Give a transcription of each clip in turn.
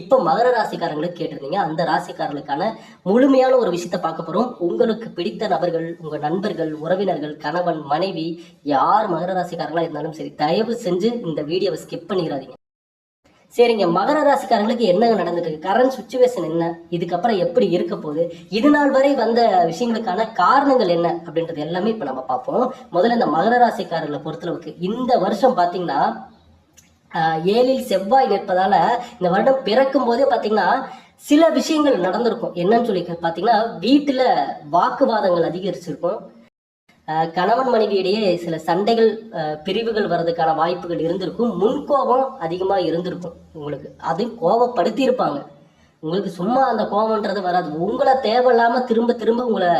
இப்போ மகர ராசிக்காரங்களுக்கு கேட்டிருந்தீங்க. அந்த ராசிக்காரர்களுக்கான முழுமையான ஒரு விஷயத்த பார்க்க போறோம். உங்களுக்கு பிடித்த நபர்கள் உங்க நண்பர்கள் உறவினர்கள் கணவன் மனைவி யார் மகர ராசிக்காரங்களா இருந்தாலும் சரி தயவு செஞ்சு இந்த வீடியோவை ஸ்கிப் பண்ணிடாதீங்க. சரிங்க மகர ராசிக்காரங்களுக்கு என்னங்க நடந்துட்டு இருக்கு கரண்ட் சுச்சுவேஷன் என்ன? இதுக்கப்புறம் எப்படி இருக்க போகுது? இது நாள் வரை வந்த விஷயங்களுக்கான காரணங்கள் என்ன? அப்படின்றது எல்லாமே இப்போ நம்ம பார்ப்போம். முதல்ல இந்த மகர ராசிக்காரர்களை பொறுத்தளவுக்கு இந்த வருஷம் பார்த்தீங்கன்னா ஏழில் செவ்வாய் நிற்பதால இந்த வருடம் பிறக்கும் போதே பார்த்தீங்கன்னா சில விஷயங்கள் நடந்திருக்கும். என்னன்னு சொல்லி பார்த்தீங்கன்னா வீட்டில் வாக்குவாதங்கள் அதிகரிச்சிருக்கும். கணவன் கணவன் மனைவியிடையே சில சண்டைகள் பிரிவுகள் வர்றதுக்கான வாய்ப்புகள் இருந்திருக்கும். முன்கோபம் அதிகமாக இருந்திருக்கும் உங்களுக்கு. அதையும் கோபப்படுத்தி இருப்பாங்க உங்களுக்கு சும்மா அந்த கோபம்ன்றது வராது. உங்களை தேவையில்லாம திரும்ப திரும்ப உங்களை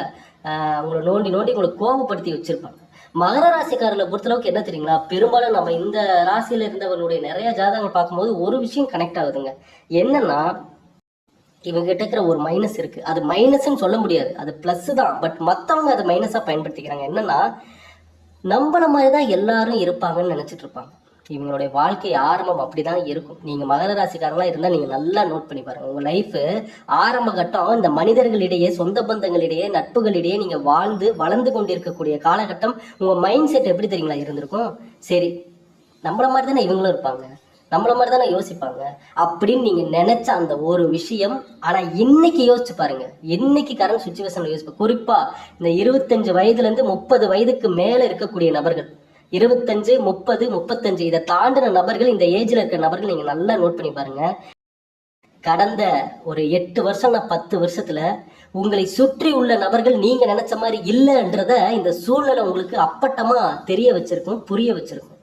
உங்களை நோண்டி நோண்டி உங்களை கோபப்படுத்தி வச்சிருப்பாங்க. மகர ராசிக்காரர்களை பொறுத்தளவுக்கு என்ன தெரியுங்களா? பெரும்பாலும் நம்ம இந்த ராசியில இருந்தவர்களுடைய நிறைய ஜாதகங்கள் பார்க்கும்போது ஒரு விஷயம் கனெக்ட் ஆகுதுங்க. என்னன்னா இவங்க கிட்ட இருக்கிற ஒரு மைனஸ் இருக்கு. அது மைனஸ்ன்னு சொல்ல முடியாது. அது பிளஸ் தான். பட் மற்றவங்க அதை மைனஸா பயன்படுத்திக்கிறாங்க. என்னன்னா நம்மள மாதிரி தான் எல்லாரும் இருப்பாங்கன்னு நினைச்சிட்டு இருப்பாங்க. இவங்களுடைய வாழ்க்கை ஆரம்பம் அப்படிதான் இருக்கும். நீங்க மகர ராசிக்காரங்களா இருந்தா நீங்க நல்லா நோட் பண்ணி பாருங்க. உங்க லைஃப் ஆரம்ப கட்டம் இந்த மனிதர்களிடையே சொந்த பந்தங்களிடையே நட்புகளிடையே நீங்க வாழ்ந்து வளர்ந்து கொண்டிருக்கக்கூடிய காலகட்டம் உங்க மைண்ட் செட் எப்படி தெரியுங்களா? இருந்திருக்கும். சரி நம்மள மாதிரி தானே இவங்களும் இருப்பாங்க. நம்மள மாதிரி தானே யோசிப்பாங்க. அப்படின்னு நீங்க நினைச்ச அந்த ஒரு விஷயம் ஆனா இன்னைக்கு யோசிச்சு பாருங்க. இன்னைக்கு கரண்ட் சுச்சுவேஷன்ல யோசிப்பா. குறிப்பா இந்த இருபத்தஞ்சு வயதுல இருந்து முப்பது வயதுக்கு மேல இருக்கக்கூடிய நபர்கள். இருபத்தஞ்சு முப்பது முப்பத்தஞ்சு. இதை தாண்டின நபர்கள் இந்த ஏஜ்ல இருக்கிற நபர்கள் நீங்க நல்லா நோட் பண்ணி பாருங்க. கடந்த ஒரு எட்டு வருஷம் நான் பத்து வருஷத்துல உங்களை சுற்றி உள்ள நபர்கள் நீங்க நினைச்ச மாதிரி இல்லைன்றத இந்த சூழ்நிலை உங்களுக்கு அப்பட்டமா தெரிய வச்சிருக்கும் புரிய வச்சிருக்கும்.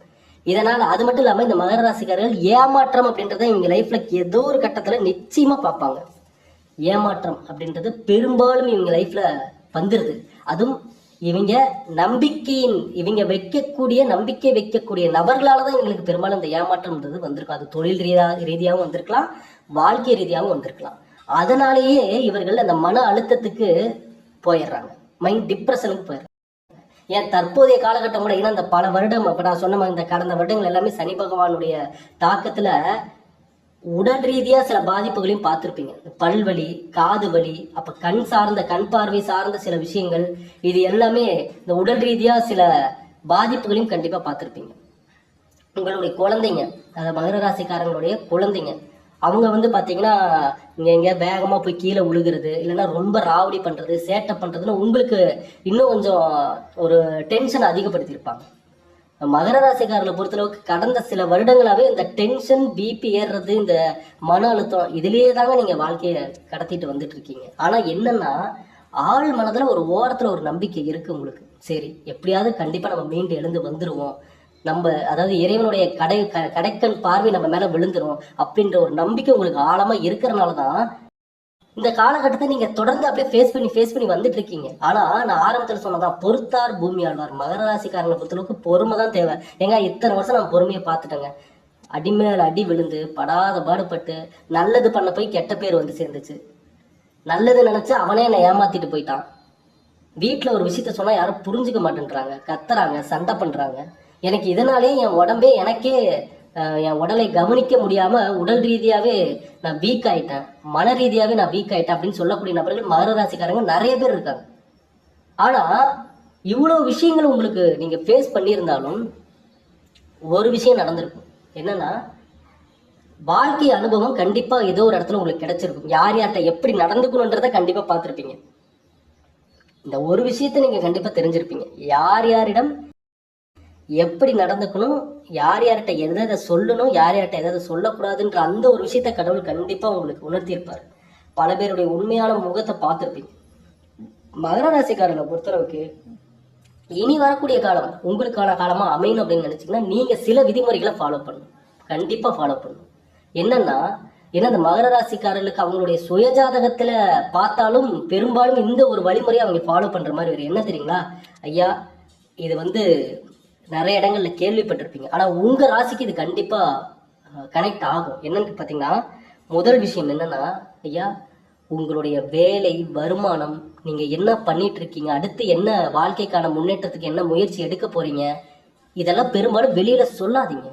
இதனால அது மட்டும் இல்லாம இந்த மகர ராசிக்காரர்கள் ஏமாற்றம் அப்படின்றத இவங்க லைஃப்ல ஏதோ ஒரு கட்டத்துல நிச்சயமா பார்ப்பாங்க. ஏமாற்றம் அப்படின்றது பெரும்பாலும் இவங்க லைஃப்ல வந்துருது. அதுவும் இவங்க நம்பிக்கையின் இவங்க வைக்கக்கூடிய நம்பிக்கை வைக்கக்கூடிய நபர்களால தான் எங்களுக்கு பெரும்பாலும் இந்த ஏமாற்றம்ன்றது வந்திருக்கும். அது தொழில் ரீதியாக ரீதியாகவும் வந்திருக்கலாம் வாழ்க்கை ரீதியாகவும் வந்திருக்கலாம். அதனாலேயே இவர்கள் அந்த மன அழுத்தத்துக்கு போயிடுறாங்க. மைண்ட் டிப்ரெஷனுக்கு போயிடுறாங்க. ஏன் தற்போதைய காலகட்டம் கூட ஏன்னா இந்த பல வருடம் இப்போ நான் சொன்ன மாதிரி இந்த கடந்த வருடங்கள் எல்லாமே சனி பகவானுடைய தாக்கத்தில் உடல் ரீதியாக சில பாதிப்புகளையும் பார்த்துருப்பீங்க. பல்வலி காது வலி அப்போ கண் சார்ந்த கண் பார்வை சார்ந்த சில விஷயங்கள் இது எல்லாமே இந்த உடல் ரீதியாக சில பாதிப்புகளையும் கண்டிப்பாக பார்த்துருப்பீங்க. உங்களுடைய குழந்தைங்க அதாவது மகர ராசிக்காரங்களுடைய குழந்தைங்க அவங்க வந்து பார்த்தீங்கன்னா இங்கே எங்க வேகமாக போய் கீழே விழுகிறது இல்லைன்னா ரொம்ப ராவடி பண்ணுறது சேட்டை பண்ணுறதுன்னு உங்களுக்கு இன்னும் கொஞ்சம் ஒரு டென்ஷன் அதிகப்படுத்தியிருப்பாங்க. மகர ராசிக்காரர்களை பொறுத்தளவுக்கு கடந்த சில வருடங்களாவே இந்த டென்ஷன் பிபி ஏறுறது இந்த மன அழுத்தம் இதுலயே தாங்க நீங்க வாழ்க்கையை கடத்திட்டு வந்துட்டு இருக்கீங்க. ஆனா என்னன்னா ஆள் மனதுல ஒரு ஓரத்துல ஒரு நம்பிக்கை இருக்கு உங்களுக்கு. சரி எப்படியாவது கண்டிப்பா நம்ம மீண்டு எழுந்து வந்துருவோம். நம்ம அதாவது இறைவனுடைய கடை க- கடைக்கண் பார்வை நம்ம மேல விழுந்துரும் அப்படின்ற ஒரு நம்பிக்கை உங்களுக்கு ஆழமா இருக்கிறனால தான் இந்த காலகட்டத்தை நீங்க தொடர்ந்து அப்படியே ஃபேஸ் பண்ணி ஃபேஸ் பண்ணி வந்துட்டு இருக்கீங்க ஆனா நான் ஆரம்பத்துல சொன்னதான் பொறுத்தார் பூமி ஆழ்வார். மகர ராசிக்காரங்களை பொறுத்தளவுக்கு பொறுமை தான் தேவை. ஏங்க இத்தனை வருஷம் நான் பொறுமையை பார்த்துட்டேங்க. அடி மேல அடி விழுந்து படாத பாடுபட்டு நல்லது பண்ண போய் கெட்ட பேர் வந்து சேர்ந்துச்சு. நல்லது நினைச்சு அவனே என்னை ஏமாத்திட்டு போயிட்டான். வீட்டில் ஒரு விஷயத்த சொன்னா யாரும் புரிஞ்சுக்க மாட்டேன்றாங்க. கத்துறாங்க சண்டை பண்றாங்க. எனக்கு இதனாலே என் உடம்பே எனக்கே என் உடலை கவனிக்க முடியாம உடல் ரீதியாவே நான் வீக் ஆயிட்டேன். மன ரீதியாவே நான் வீக் ஆயிட்டேன் அப்படின்னு சொல்லக்கூடிய நபர்கள் மகர ராசிக்காரங்க நிறைய பேர் இருக்காங்க. ஆனா இவ்வளோ விஷயங்கள் உங்களுக்கு நீங்க ஃபேஸ் பண்ணியிருந்தாலும் ஒரு விஷயம் நடந்திருக்கும். என்னன்னா வாழ்க்கை அனுபவம் கண்டிப்பா ஏதோ ஒரு இடத்துல உங்களுக்கு கிடைச்சிருக்கும். யார் யார்கிட்ட எப்படி நடந்துக்கணுன்றத கண்டிப்பா பார்த்துருப்பீங்க. இந்த ஒரு விஷயத்தை நீங்க கண்டிப்பா தெரிஞ்சிருப்பீங்க. யார் யாரிடம் எப்படி நடந்துக்கணும் யார் யார்கிட்ட எதை எதை சொல்லணும் யார் யார்கிட்ட எதை சொல்லக்கூடாதுன்ற அந்த ஒரு விஷயத்த கடவுள் கண்டிப்பாக உங்களுக்கு உணர்த்தியிருப்பார். பல பேருடைய உண்மையான முகத்தை பார்த்துருப்பீங்க. மகர ராசிக்காரனை பொறுத்தளவுக்கு இனி வரக்கூடிய காலம் உங்களுக்கான காலமாக அமையணும் அப்படின்னு நினச்சிங்கன்னா நீங்கள் சில விதிமுறைகளை ஃபாலோ பண்ணணும். கண்டிப்பாக ஃபாலோ பண்ணணும். என்னன்னா ஏன்னா இந்த மகர ராசிக்காரர்களுக்கு அவங்களுடைய சுயஜாதகத்தில் பார்த்தாலும் பெரும்பாலும் இந்த ஒரு வழிமுறையை அவங்க ஃபாலோ பண்ணுற மாதிரி வரும் என்ன தெரியுங்களா? ஐயா இது வந்து நிறைய இடங்கள்ல கேள்விப்பட்டிருப்பீங்க. ஆனா உங்க ராசிக்கு இது கண்டிப்பா கனெக்ட் ஆகும். என்னன்னு பாத்தீங்கன்னா முதல் விஷயம் என்னன்னா ஐயா உங்களுடைய வேலை வருமானம் நீங்க என்ன பண்ணிட்டு இருக்கீங்க அடுத்து என்ன வாழ்க்கைக்கான முன்னேற்றத்துக்கு என்ன முயற்சி எடுக்க போறீங்க இதெல்லாம் பெரும்பாலும் வெளியில சொல்லாதீங்க.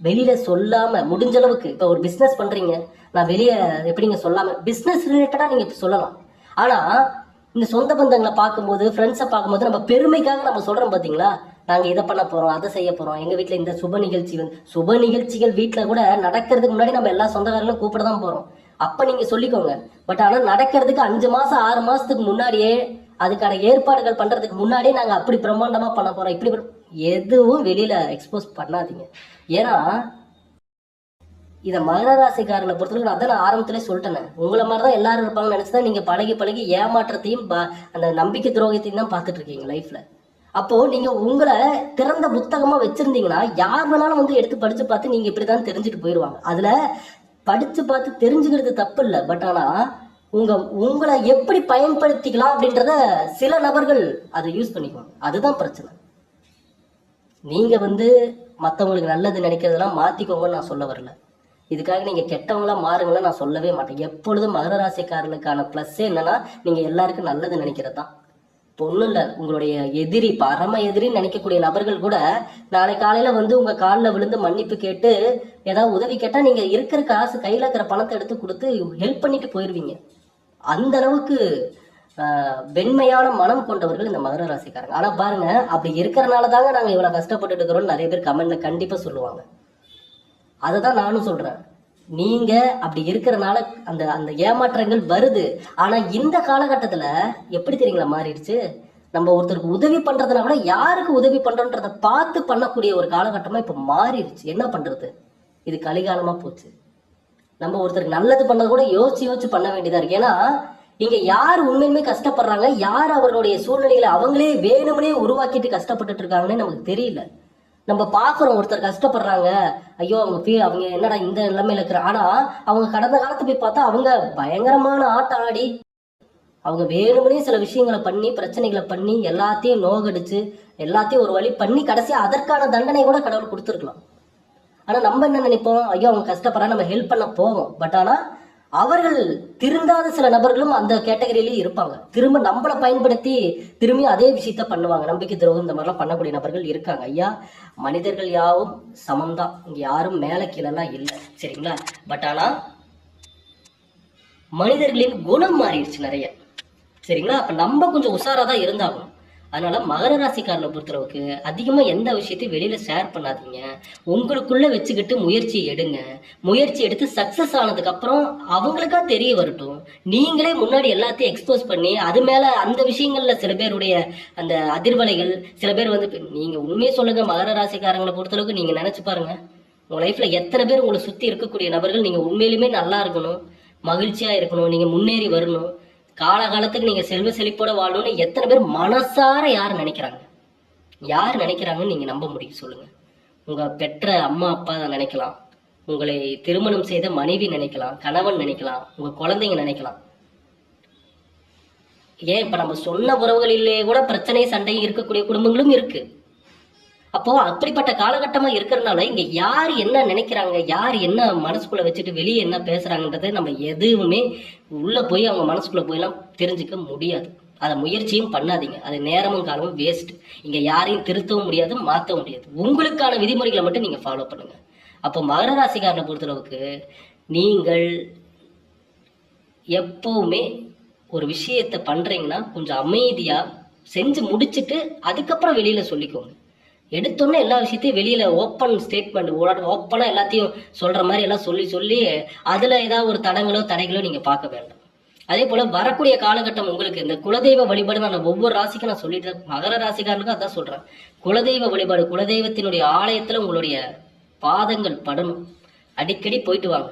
வெளியில சொல்லாம முடிஞ்ச அளவுக்கு இப்போ ஒரு பிஸ்னஸ் பண்றீங்க நான் வெளியே எப்படிங்க சொல்லாம பிஸ்னஸ் ரிலேட்டடா நீங்க சொல்லலாம். ஆனா இந்த சொந்த பந்தங்களை பார்க்கும்போது ஃப்ரெண்ட்ஸை பார்க்கும்போது நம்ம பெருமைக்காக நம்ம சொல்றோம் பாத்தீங்களா? நாங்கள் இதை பண்ண போகிறோம் அதை செய்ய போகிறோம் எங்கள் வீட்டில் இந்த சுப நிகழ்ச்சி வந்து சுப நிகழ்ச்சிகள் வீட்டில் கூட நடக்கிறதுக்கு முன்னாடி நம்ம எல்லா சொந்தக்காரங்களும் கூப்பிட தான் போகிறோம் அப்போ நீங்கள் சொல்லிக்கோங்க. பட் ஆனால் நடக்கிறதுக்கு அஞ்சு மாதம் ஆறு மாதத்துக்கு முன்னாடியே அதுக்கான ஏற்பாடுகள் பண்ணுறதுக்கு முன்னாடியே நாங்கள் அப்படி பிரம்மாண்டமாக பண்ண போகிறோம் இப்படி எதுவும் வெளியில் எக்ஸ்போஸ் பண்ணாதீங்க. ஏன்னா இதை மகர ராசிக்காரனை பொறுத்தவரைக்கும் அதை நான் ஆரம்பத்திலே சொல்லிட்டேனே. உங்களை மாதிரி தான் எல்லாரும் இருப்பாங்கன்னு நினச்சி தான் நீங்கள் பழகி பழகி ஏமாற்றத்தையும் ப- அந்த நம்பிக்கை துரோகத்தையும் தான் பார்த்துட்டு இருக்கீங்க அப்போ நீங்க உங்களை திறந்த புத்தகமா வச்சிருந்தீங்கன்னா யார் வேணாலும் வந்து எடுத்து படிச்சு பார்த்து நீங்க இப்படிதான் தெரிஞ்சுட்டு போயிடுவாங்க அதுல படிச்சு பார்த்து தெரிஞ்சுக்கிறது தப்பு இல்லை. பட் ஆனா உங்க உங்களை எப்படி பயன்படுத்திக்கலாம் அப்படின்றத சில நபர்கள் அதை யூஸ் பண்ணிக்குவாங்க. அதுதான் பிரச்சனை. நீங்க வந்து மற்றவங்களுக்கு நல்லது நினைக்கிறதெல்லாம் மாத்திக்கோங்கன்னு நான் சொல்ல வரல. இதுக்காக நீங்க கெட்டவங்களா மாறுங்களா நான் சொல்லவே மாட்டேன். எப்பொழுதும் மகர ராசிக்காரர்களுக்கான ப்ளஸ்ஸே என்னன்னா நீங்க எல்லாருக்கும் நல்லது நினைக்கிறது தான் ஒன்றும் இல்லை உங்களுடைய எதிரி பரம எதிரின்னு நினைக்கக்கூடிய நபர்கள் கூட நாளை காலையில வந்து உங்க காலில் விழுந்து மன்னிப்பு கேட்டு ஏதாவது உதவி கேட்டா நீங்க இருக்கிற காசு கையில இருக்கிற பணத்தை எடுத்து கொடுத்து ஹெல்ப் பண்ணிட்டு போயிருவீங்க. அந்த அளவுக்கு வெண்மையான மனம் கொண்டவர்கள் இந்த மகர ராசிக்காரங்க. ஆனா பாருங்க அப்படி இருக்கிறனால தாங்க நாங்க இவ்வளவு கஷ்டப்பட்டுட்டு இருக்கிறோம்னு நிறைய பேர் கமெண்ட்ல கண்டிப்பா சொல்லுவாங்க. அதை தான் நானும் சொல்றேன். நீங்க அப்படி இருக்கிறனால அந்த அந்த ஏமாற்றங்கள் வருது. ஆனா இந்த காலகட்டத்துல எப்படி தெரியுங்களா மாறிடுச்சு? நம்ம ஒருத்தருக்கு உதவி பண்றதுனா கூட யாருக்கு உதவி பண்றோன்றத பார்த்து பண்ணக்கூடிய ஒரு காலகட்டமா இப்ப மாறிடுச்சு. என்ன பண்றது? இது கலிகாலமா போச்சு. நம்ம ஒருத்தருக்கு நல்லது பண்ணது கூட யோசிச்சு யோசிச்சு பண்ண வேண்டியதா இருக்கு. ஏன்னா இங்க யார் உண்மையுமே கஷ்டப்படுறாங்க? யார் அவர்களுடைய சூழ்நிலைகளை அவங்களே வேணும்னே உருவாக்கிட்டு கஷ்டப்பட்டுட்டு இருக்காங்கன்னு நமக்கு தெரியல. நம்ம பார்க்குறோம் ஒருத்தர் கஷ்டப்படுறாங்க. ஐயோ அவங்க ஃபீ அவங்க என்னடா இந்த நிலைமையில இருக்கிற? ஆனா அவங்க கடந்த காலத்து போய் பார்த்தா அவங்க பயங்கரமான ஆட்டம் ஆடி அவங்க வேணும்னே சில விஷயங்களை பண்ணி பிரச்சனைகளை பண்ணி எல்லாத்தையும் நோகடிச்சு எல்லாத்தையும் ஒரு வழி பண்ணி கடைசியாக அதற்கான தண்டனை கூட கடவுள் கொடுத்துருக்கலாம். ஆனால் நம்ம என்ன நினைப்போம்? ஐயோ அவங்க கஷ்டப்படுறா நம்ம ஹெல்ப் பண்ண போவோம் பட் ஆனால் அவர்கள் திருந்தாத சில நபர்களும் அந்த கேட்டகரியிலேயே இருப்பாங்க. திரும்ப நம்மளை பயன்படுத்தி திரும்பி அதே விஷயத்த பண்ணுவாங்க. நம்பிக்கை துரோகம் இந்த மாதிரிலாம் பண்ணக்கூடிய நபர்கள் இருக்காங்க. ஐயா மனிதர்கள் யாவும் சமம்தான். இங்க யாரும் மேல கீழெல்லாம் இல்லை. சரிங்களா? பட் ஆனா மனிதர்களின் குணம் மாறிடுச்சு நிறைய. சரிங்களா? அப்ப நம்ம கொஞ்சம் உஷாரா தான் இருந்தாகணும். அதனால மகர ராசிக்காரனை பொறுத்தளவுக்கு அதிகமா எந்த விஷயத்தையும் வெளியில ஷேர் பண்ணாதீங்க. உங்களுக்குள்ள வச்சுக்கிட்டு முயற்சி எடுங்க. முயற்சி எடுத்து சக்சஸ் ஆனதுக்கு அப்புறம் அவங்களுக்கா தெரிய வரட்டும். நீங்களே முன்னாடி எல்லாத்தையும் எக்ஸ்போஸ் பண்ணி அது மேல அந்த விஷயங்கள்ல சில பேருடைய அந்த அதிர்வலைகள் சில பேர் வந்து நீங்க உண்மையை சொல்லுங்க மகர ராசிக்காரங்களை பொறுத்தளவுக்கு நீங்க நினைச்சு பாருங்க. உங்க லைஃப்ல எத்தனை பேர் உங்களை சுத்தி இருக்கக்கூடிய நபர்கள் நீங்க உண்மையிலுமே நல்லா இருக்கணும் மகிழ்ச்சியா இருக்கணும் நீங்க முன்னேறி வரணும். காலகாலத்துக்கு நீங்க செல்வ செழிப்போட வாழணும்னு எத்தனை பேர் மனசார யார் நினைக்கிறாங்க? யார் நினைக்கிறாங்கன்னு நீங்க நம்ப முடியும் சொல்லுங்க. உங்க பெற்ற அம்மா அப்பா நினைக்கலாம். உங்களை திருமணம் செய்த மனைவி நினைக்கலாம் கணவன் நினைக்கலாம் உங்க குழந்தைங்க நினைக்கலாம். ஏன் இப்ப நம்ம சொன்ன உறவுகளிலே கூட பிரச்சனை சண்டையும் இருக்கக்கூடிய குடும்பங்களும் இருக்கு. அப்போ அப்படிப்பட்ட காலகட்டமா இருக்கிறதுனால இங்க யார் என்ன நினைக்கிறாங்க யார் என்ன மனசுக்குள்ள வச்சுட்டு வெளியே என்ன பேசுறாங்கன்றதை நம்ம எதுவுமே உள்ள போய் அவங்க மனசுக்குள்ள போயெல்லாம் தெரிஞ்சுக்க முடியாது. அதை முயற்சியும் பண்ணாதீங்க. அது நேரமும் காலமும் வேஸ்ட் இங்க யாரையும் திருத்தவும் முடியாது மாற்றவும் முடியாது. உங்களுக்கான விதிமுறைகளை மட்டும் நீங்க ஃபாலோ பண்ணுங்க. அப்போ மகர ராசிக்காரனை பொறுத்தளவுக்கு நீங்கள் எப்பவுமே ஒரு விஷயத்தை பண்றீங்கன்னா கொஞ்சம் அமைதியா செஞ்சு முடிச்சுட்டு அதுக்கப்புறம் வெளியில சொல்லிக்கோங்க. எடுத்தோன்னே எல்லா விஷயத்தையும் வெளியில ஓப்பன் ஸ்டேட்மெண்ட் ஓப்பனா எல்லாத்தையும் சொல்ற மாதிரி எல்லாம் சொல்லி சொல்லி அதுல ஏதாவது ஒரு தடங்களோ தடைகளோ நீங்க பார்க்க வேண்டாம். அதே போல வரக்கூடிய காலகட்டம் உங்களுக்கு இந்த குலதெய்வ வழிபாடு நான் ஒவ்வொரு ராசிக்கும் நான் சொல்லிட்டு மகர ராசிக்காரனுக்கும் அதான் சொல்றேன். குலதெய்வ வழிபாடு குலதெய்வத்தினுடைய ஆலயத்துல உங்களுடைய பாதங்கள் படணும். அடிக்கடி போயிட்டு வாங்க.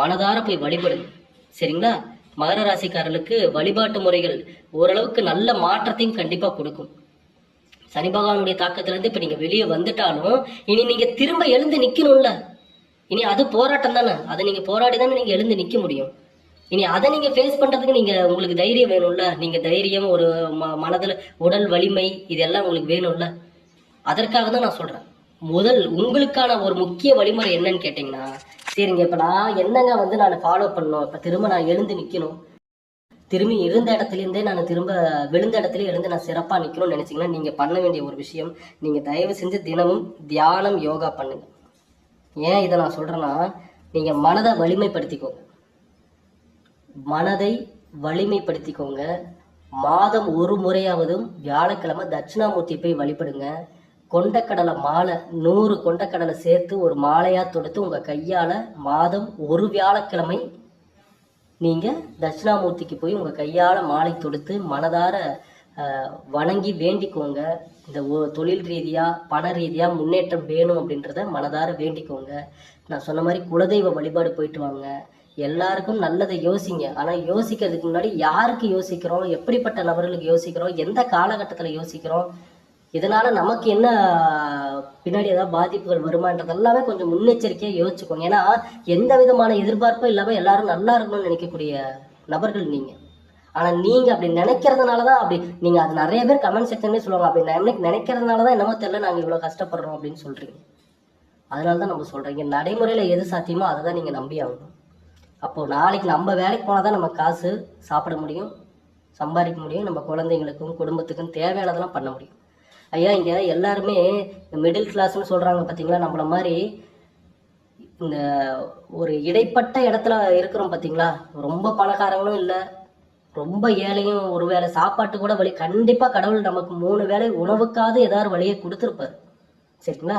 மனதார போய் வழிபடுங்க. சரிங்களா? மகர ராசிக்காரர்களுக்கு வழிபாட்டு முறைகள் ஓரளவுக்கு நல்ல மாற்றத்தையும் கண்டிப்பா கொடுக்கும். சனி பகவானுடைய தாக்கத்திலேருந்து இப்போ நீங்கள் வெளியே வந்துட்டாலும் இனி நீங்கள் திரும்ப எழுந்து நிற்கணும்ல இனி அது போராட்டம் தானே. அதை நீங்கள் போராடி தானே நீங்கள் எழுந்து நிற்க முடியும். இனி அதை நீங்கள் ஃபேஸ் பண்ணுறதுக்கு நீங்கள் உங்களுக்கு தைரியம் வேணும்ல. நீங்கள் தைரியம் ஒரு ம மனதில் உடல் வலிமை இதெல்லாம் உங்களுக்கு வேணும்ல. அதற்காக தான் நான் சொல்கிறேன் முதல் உங்களுக்கான ஒரு முக்கிய வழிமுறை என்னன்னு கேட்டிங்கன்னா சரிங்க இப்போ நான் என்னங்க வந்து நான் ஃபாலோ பண்ணணும்? இப்போ திரும்ப நான் எழுந்து நிற்கணும் திரும்பி இருந்த இடத்துலேருந்தே நான் திரும்ப விழுந்த இடத்துல இருந்து நான் சிறப்பாக நிற்கணும்னு நினச்சிங்கன்னா நீங்கள் பண்ண வேண்டிய ஒரு விஷயம் நீங்கள் தயவு செஞ்சு தினமும் தியானம் யோகா பண்ணுங்க. ஏன் இதை நான் சொல்கிறேன்னா நீங்கள் மனதை வலிமைப்படுத்திக்கோங்க. மனதை வலிமைப்படுத்திக்கோங்க. மாதம் ஒரு முறையாவதும் வியாழக்கிழமை தட்சிணாமூர்த்தி போய் வழிபடுங்க. கொண்டக்கடலை மாலை நூறு கொண்டக்கடலை சேர்த்து ஒரு மாலையாக தொடுத்து உங்கள் கையால் மாதம் ஒரு வியாழக்கிழமை நீங்கள் தட்சிணாமூர்த்திக்கு போய் உங்கள் கையால் மாலை தொடுத்து மனதார வணங்கி வேண்டிக்கோங்க. இந்த தொழில் ரீதியாக பண ரீதியாக முன்னேற்றம் வேணும் அப்படின்றத மனதார வேண்டிக்கோங்க. நான் சொன்ன மாதிரி குலதெய்வ வழிபாடு போயிட்டு வாங்க. எல்லாருக்கும் நல்லதை யோசிங்க. ஆனால் யோசிக்கிறதுக்கு முன்னாடி யாருக்கு யோசிக்கிறோம்? எப்படிப்பட்ட நபர்களுக்கு யோசிக்கிறோம்? எந்த காலகட்டத்தில் யோசிக்கிறோம்? இதனால நமக்கு என்ன பின்னாடி ஏதாவது பாதிப்புகள் வருமானது எல்லாமே கொஞ்சம் முன்னெச்சரிக்கையாக யோசிச்சுக்கோங்க. ஏன்னா எந்த விதமான எதிர்பார்ப்பும் இல்லாமல் எல்லாரும் நல்லா இருக்கணும்னு நினைக்கக்கூடிய நபர்கள் நீங்க. ஆனா நீங்க அப்படி நினைக்கிறதுனால தான் அப்படி நீங்க அது நிறைய பேர் கமெண்ட் செக்ஷன்லேயே சொல்லுவாங்க. அப்படி நினைக்க நினைக்கிறதுனால தான் என்னமோ தெரியல நாங்கள் இவ்வளோ கஷ்டப்படுறோம் அப்படின்னு சொல்றீங்க. அதனால தான் நம்ம சொல்கிறீங்க நடைமுறையில் எது சாத்தியமோ அதை தான் நீங்கள் நம்பி ஆகணும். அப்போது நாளைக்கு நம்ம வேலைக்கு போனால் தான் நம்ம காசு சாப்பிட முடியும் சம்பாதிக்க முடியும் நம்ம குழந்தைங்களுக்கும் குடும்பத்துக்கும் தேவையானதெல்லாம் பண்ண முடியும். ஐயா இங்கே எல்லாருமே மிடில் கிளாஸ்னு சொல்கிறாங்க பார்த்தீங்களா நம்மள மாதிரி இந்த ஒரு இடைப்பட்ட இடத்துல இருக்கிறோம் பார்த்தீங்களா ரொம்ப பணக்காரங்களும் இல்லை ரொம்ப ஏழையும் ஒரு வேளை சாப்பாட்டு கூட வழி கண்டிப்பாக கடவுள் நமக்கு மூணு வேளை உணவுக்காவது ஏதாவது வழியை கொடுத்துருப்பாரு. சரிங்களா?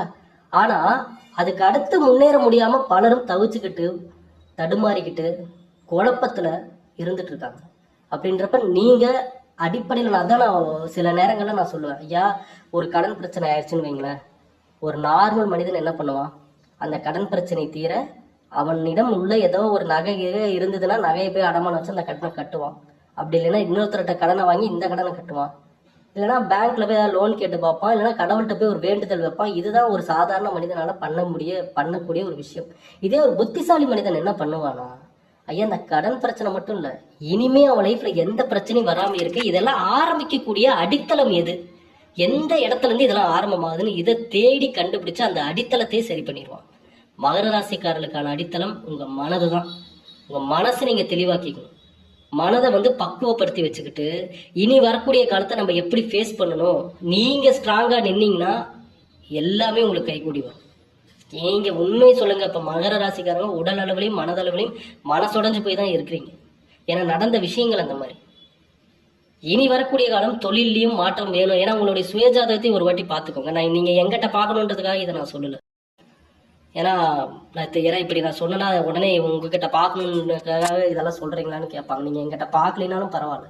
ஆனால் அதுக்கு அடுத்து முன்னேற முடியாமல் பலரும் தவிச்சுக்கிட்டு தடுமாறிக்கிட்டு குழப்பத்தில் இருந்துட்டு இருக்காங்க. அப்படின்றப்ப நீங்கள் அடிப்படையில் நான் அதான் நான் சில நேரங்களில் நான் சொல்லுவேன். ஐயா ஒரு கடன் பிரச்சனை ஆயிடுச்சுன்னு வைங்களேன். ஒரு நார்மல் மனிதன் என்ன பண்ணுவான்? அந்த கடன் பிரச்சனை தீர அவனிடம் உள்ள ஏதோ ஒரு நகை இருந்ததுன்னா நகையை போய் அடமானம் வச்சு அந்த கடனை கட்டுவான். அப்படி இல்லைன்னா இன்னொருத்தர்கிட்ட கடனை வாங்கி இந்த கடனை கட்டுவான். இல்லைன்னா பேங்க்ல போய் ஏதாவது லோன் கேட்டு பார்ப்பான். இல்லைன்னா கடவுள்கிட்ட போய் ஒரு வேண்டுதல் வைப்பான். இதுதான் ஒரு சாதாரண மனிதனால பண்ண முடிய பண்ணக்கூடிய ஒரு விஷயம். இதே ஒரு புத்திசாலி மனிதன் என்ன பண்ணுவானா ஐயா இந்த கடன் பிரச்சனை மட்டும் இல்ல இனிமே அவன் லைஃப்ல எந்த பிரச்சனையும் வராம இருக்கு இதெல்லாம் ஆரம்பிக்கக்கூடிய அடித்தளம் எது? எந்த இடத்துல இருந்து இதெல்லாம் ஆரம்பமாகுதுன்னு இதை தேடி கண்டுபிடிச்சு அந்த அடித்தளத்தையே சரி பண்ணிடுவான். மகர ராசிக்காரர்களுக்கான அடித்தளம் உங்க மனது தான் உங்க மனசை நீங்க தெளிவாக்கிக்கணும். மனதை வந்து பக்குவப்படுத்தி வச்சுக்கிட்டு இனி வரக்கூடிய காலத்தை நம்ம எப்படி ஃபேஸ் பண்ணணும்? நீங்க ஸ்ட்ராங்கா நின்னீங்கன்னா எல்லாமே உங்களுக்கு கைகூடி வரும். நீங்க உண்மையை சொல்லுங்க. இப்ப மகர ராசிக்காரங்க உடல் அளவுலையும் மனதளவுலையும் மனசுடைஞ்சு போய் தான் இருக்கிறீங்க. ஏன்னா நடந்த விஷயங்கள் அந்த மாதிரி. இனி வரக்கூடிய காலம் தொழிலையும் மாற்றம் வேணும். ஏன்னா உங்களுடைய சுயஜாதகத்தை ஒரு வாட்டி பார்த்துக்கோங்க. நான் நீங்க எங்கிட்ட பார்க்கணுன்றதுக்காக இதை நான் சொல்லல. ஏன்னா நான் ஏன்னா இப்படி நான் சொன்னேன்னா உடனே உங்ககிட்ட பார்க்கணுன்றதுக்காக இதெல்லாம் சொல்றீங்களான்னு கேட்பாங்க. நீங்க எங்கிட்ட பார்க்கலினாலும் பரவாயில்ல.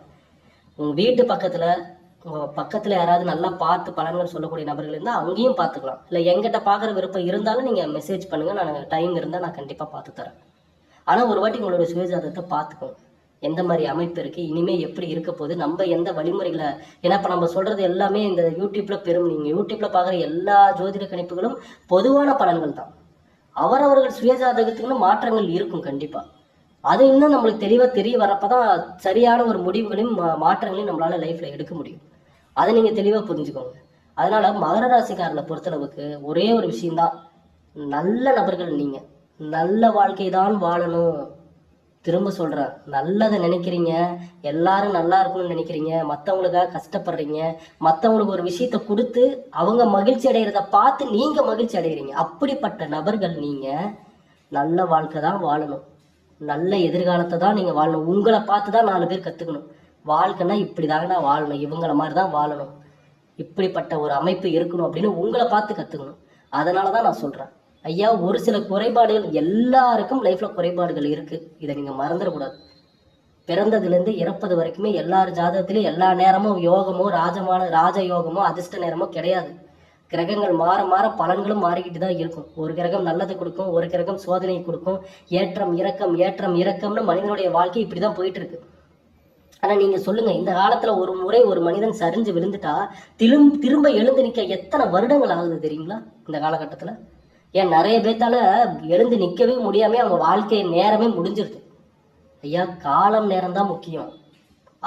உங்க வீட்டு பக்கத்துல பக்கத்துல யாராவது நல்லா பார்த்து பலன்கள் சொல்லக்கூடிய நபர்கள் இருந்தா அங்கேயும் பார்த்துக்கலாம். இல்ல எங்கிட்ட பார்க்குற விருப்பம் இருந்தாலும் நீங்க மெசேஜ் பண்ணுங்க. நான் டைம் இருந்தா நான் கண்டிப்பா பார்த்து தரேன். ஆனா ஒரு வாட்டி உங்களுடைய சுயஜாதகத்தை பார்த்துக்கோங்க. எந்த மாதிரி அமைப்பு இருக்கு? இனிமே எப்படி இருக்க போகுது? நம்ம எந்த வழிமுறைகளை ஏன்னா இப்ப நம்ம சொல்றது எல்லாமே இந்த யூடியூப்ல பெரும். நீங்க யூடியூப்ல பார்க்குற எல்லா ஜோதிட கணிப்புகளும் பொதுவான பலன்கள் தான். அவரவர்கள் சுயஜாதகத்துக்குன்னு மாற்றங்கள் இருக்கும் கண்டிப்பா. அது இன்னும் நம்மளுக்கு தெளிவா தெரிய வரப்பதான் சரியான ஒரு முடிவுகளையும் மா- மாற்றங்களையும் நம்மளால லைஃப்ல எடுக்க முடியும். அதை நீங்கள் தெளிவாக புரிஞ்சுக்கோங்க. அதனால் மகர ராசிக்காரனை பொறுத்தளவுக்கு ஒரே ஒரு விஷயந்தான் நல்ல நபர்கள் நீங்கள் நல்ல வாழ்க்கை தான் வாழணும். திரும்ப சொல்கிறேன் நல்லதை நினைக்கிறீங்க. எல்லாரும் நல்லா இருக்கணும்னு நினைக்கிறீங்க. மற்றவங்களுக்காக கஷ்டப்படுறீங்க. மற்றவங்களுக்கு ஒரு விஷயத்த கொடுத்து அவங்க மகிழ்ச்சி அடைகிறத பார்த்து நீங்கள் மகிழ்ச்சி அடைகிறீங்க அப்படிப்பட்ட நபர்கள் நீங்கள் நல்ல வாழ்க்கை தான் வாழணும். நல்ல எதிர்காலத்தை தான் நீங்கள் வாழணும். உங்களை பார்த்து தான் நாலு பேர் கற்றுக்கணும் வாழ்க்கைன்னா நான் வாழணும். இவங்கள மாதிரி தான் வாழணும். இப்படிப்பட்ட ஒரு அமைப்பு இருக்கணும் அப்படின்னு உங்களை பார்த்து கற்றுக்கணும் அதனால தான் நான் சொல்கிறேன் ஐயா ஒரு சில குறைபாடுகள் எல்லாருக்கும் லைஃப்பில் குறைபாடுகள் இருக்குது இதை நீங்கள் மறந்துடக்கூடாது. பிறந்ததுலேருந்து இறப்பது வரைக்குமே எல்லார் ஜாதகத்திலையும் எல்லா நேரமும் யோகமோ ராஜமான ராஜ யோகமோ அதிர்ஷ்ட நேரமோ கிடையாது. கிரகங்கள் மாற மாற பலன்களும் மாறிக்கிட்டு தான் இருக்கும். ஒரு கிரகம் நல்லது கொடுக்கும் ஒரு கிரகம் சோதனை கொடுக்கும். ஏற்றம் இறக்கம் ஏற்றம் இறக்கம்னு மனிதனுடைய வாழ்க்கை இப்படி தான் போயிட்டு இருக்கு. ஆனால் நீங்கள் சொல்லுங்கள் இந்த காலத்தில் ஒரு முறை ஒரு மனிதன் சரிஞ்சு விழுந்துட்டா திரும்ப திரும்ப எழுந்து நிற்க எத்தனை வருடங்கள் ஆகுது தெரியுங்களா இந்த காலகட்டத்தில்? ஏன் நிறைய பேர்த்தால எழுந்து நிற்கவே முடியாமல் அவங்க வாழ்க்கை நேரமே முடிஞ்சிருது. ஐயா காலம் நேரம் தான் முக்கியம்.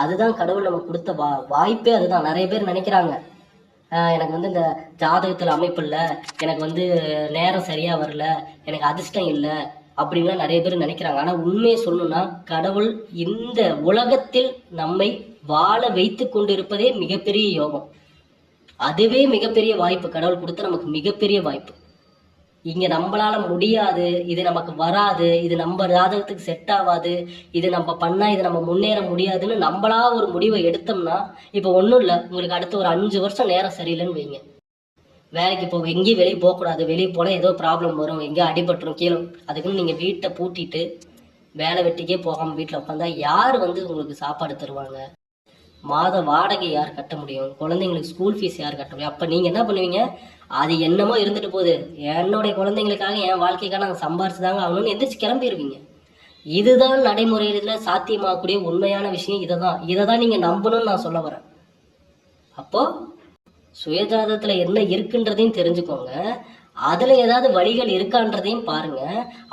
அதுதான் கடவுள் நமக்கு கொடுத்த வா வாய்ப்பே அதுதான். நிறைய பேர் நினைக்கிறாங்க. எனக்கு வந்து இந்த ஜாதகத்தில் அமைப்பு இல்லை எனக்கு வந்து நேரம் சரியாக வரல எனக்கு அதிர்ஷ்டம் இல்லை அப்படின்லாம் நிறைய பேர் நினைக்கிறாங்க. ஆனால் உண்மையை சொல்லணும்னா கடவுள் இந்த உலகத்தில் நம்மை வாழ வைத்து கொண்டிருப்பதே மிகப்பெரிய யோகம். அதுவே மிகப்பெரிய வாய்ப்பு. கடவுள் கொடுத்த நமக்கு மிகப்பெரிய வாய்ப்பு. இங்க நம்மளால முடியாது இது நமக்கு வராது இது நம்ம ஜாதகத்துக்கு செட் ஆகாது இது நம்ம பண்ணா இது நம்ம முன்னேற முடியாதுன்னு நம்மளா ஒரு முடிவை எடுத்தோம்னா இப்போ ஒன்றும் இல்லை உங்களுக்கு அடுத்து ஒரு அஞ்சு வருஷம் நேரம் சரியில்லைன்னு வைங்க. வேலைக்கு போக எங்கேயும் வெளியே போகக்கூடாது. வெளியே போனால் ஏதோ ப்ராப்ளம் வரும். எங்கேயோ அடிபட்டுரும் கீழே அதுக்குன்னு நீங்கள் வீட்டை பூட்டிட்டு வேலை வெட்டிக்கே போகாமல் வீட்டில் உட்காந்தா யார் வந்து உங்களுக்கு சாப்பாடு தருவாங்க? மாத வாடகை யார் கட்ட முடியும்? குழந்தைங்களுக்கு ஸ்கூல் ஃபீஸ் யார் கட்ட முடியும்? அப்போ நீங்கள் என்ன பண்ணுவீங்க? அது என்னமோ இருந்துட்டு போகுது. என்னுடைய குழந்தைங்களுக்காக என் வாழ்க்கைக்காக நாங்கள் சம்பாரிச்சு தாங்க ஆகணும்னு எந்திரிச்சு கிளம்பிடுவீங்க இதுதான் நடைமுறையில் சாத்தியமாகக்கூடிய உண்மையான விஷயம். இதை தான் இதை தான் நீங்கள் நம்பணும்னு நான் சொல்ல வரேன். அப்போது சுயஜாதத்தில் என்ன இருக்குன்றதையும் தெரிஞ்சுக்கோங்க. அதில் ஏதாவது வழிகள் இருக்கான்றதையும் பாருங்க.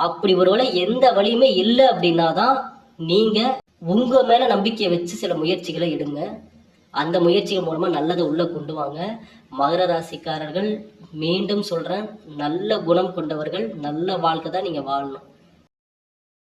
அப்படி ஒருவேளை எந்த வழியுமே இல்லை அப்படின்னா தான் நீங்கள் உங்கள் மேலே நம்பிக்கையை வச்சு சில முயற்சிகளை எடுங்க. அந்த முயற்சிகள் மூலமாக நல்லதை உள்ளே கொண்டு வாங்க. மகர ராசிக்காரர்கள் மீண்டும் சொல்கிறேன் நல்ல குணம் கொண்டவர்கள் நல்ல வாழ்க்கை தான் நீங்கள் வாழணும்.